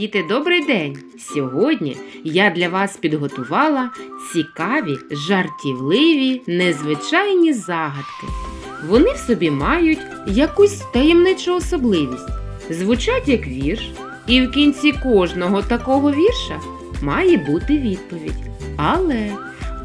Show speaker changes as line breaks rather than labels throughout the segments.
Діти, добрий день! Сьогодні я для вас підготувала цікаві, жартівливі, незвичайні загадки. Вони в собі мають якусь таємничу особливість, звучать як вірш, і в кінці кожного такого вірша має бути відповідь. Але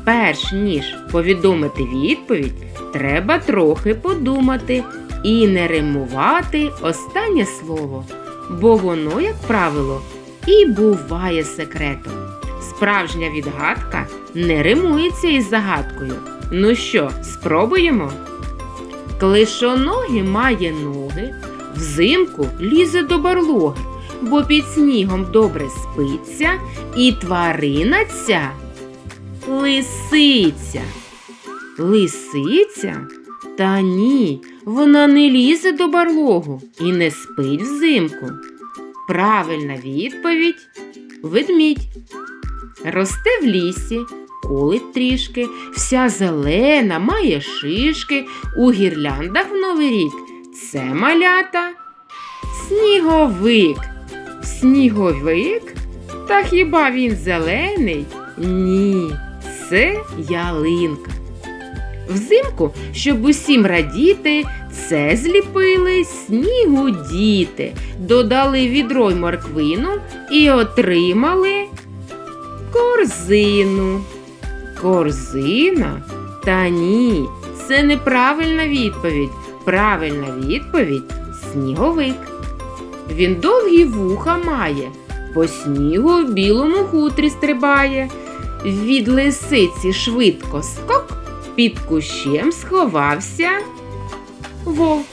перш ніж повідомити відповідь, треба трохи подумати і не римувати останнє слово, бо воно, як правило, і буває секретом. Справжня відгадка не римується із загадкою. Ну що, спробуємо? Клишоногі має ноги, взимку лізе до барлоги, бо під снігом добре спиться, і тварина ця лисиця. Лисиця? Та ні, вона не лізе до барлогу і не спить взимку. Правильна відповідь ведмідь. Росте в лісі, колить трішки, вся зелена, має шишки, у гірляндах в новий рік. Це малята. Сніговик. Сніговик? Та хіба він зелений? Ні, це ялинка. Взимку, щоб усім радіти, це зліпили снігу діти, додали відро й морквину і отримали корзину. Корзина? Та ні, це неправильна відповідь. Правильна відповідь сніговик. Він довгі вуха має, по снігу в білому хутрі стрибає. Від лисиці швидко скок, під кущем сховався вовк.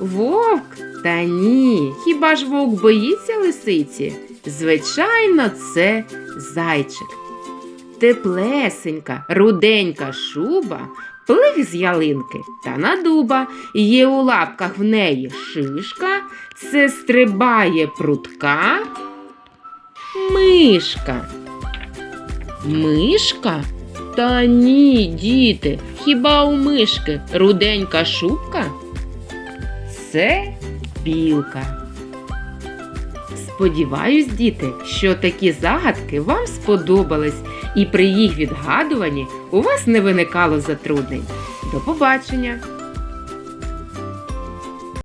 Вовк? Та ні, хіба ж вовк боїться лисиці? Звичайно, це зайчик. Теплесенька, руденька шуба, плив з ялинки та на дуба. Є у лапках в неї шишка, це стрибає прутка. Мишка. Мишка? Та ні, діти, хіба у мишки руденька шубка? Це білка. Сподіваюсь, діти, що такі загадки вам сподобались, і при їх відгадуванні у вас не виникало затруднень. До побачення!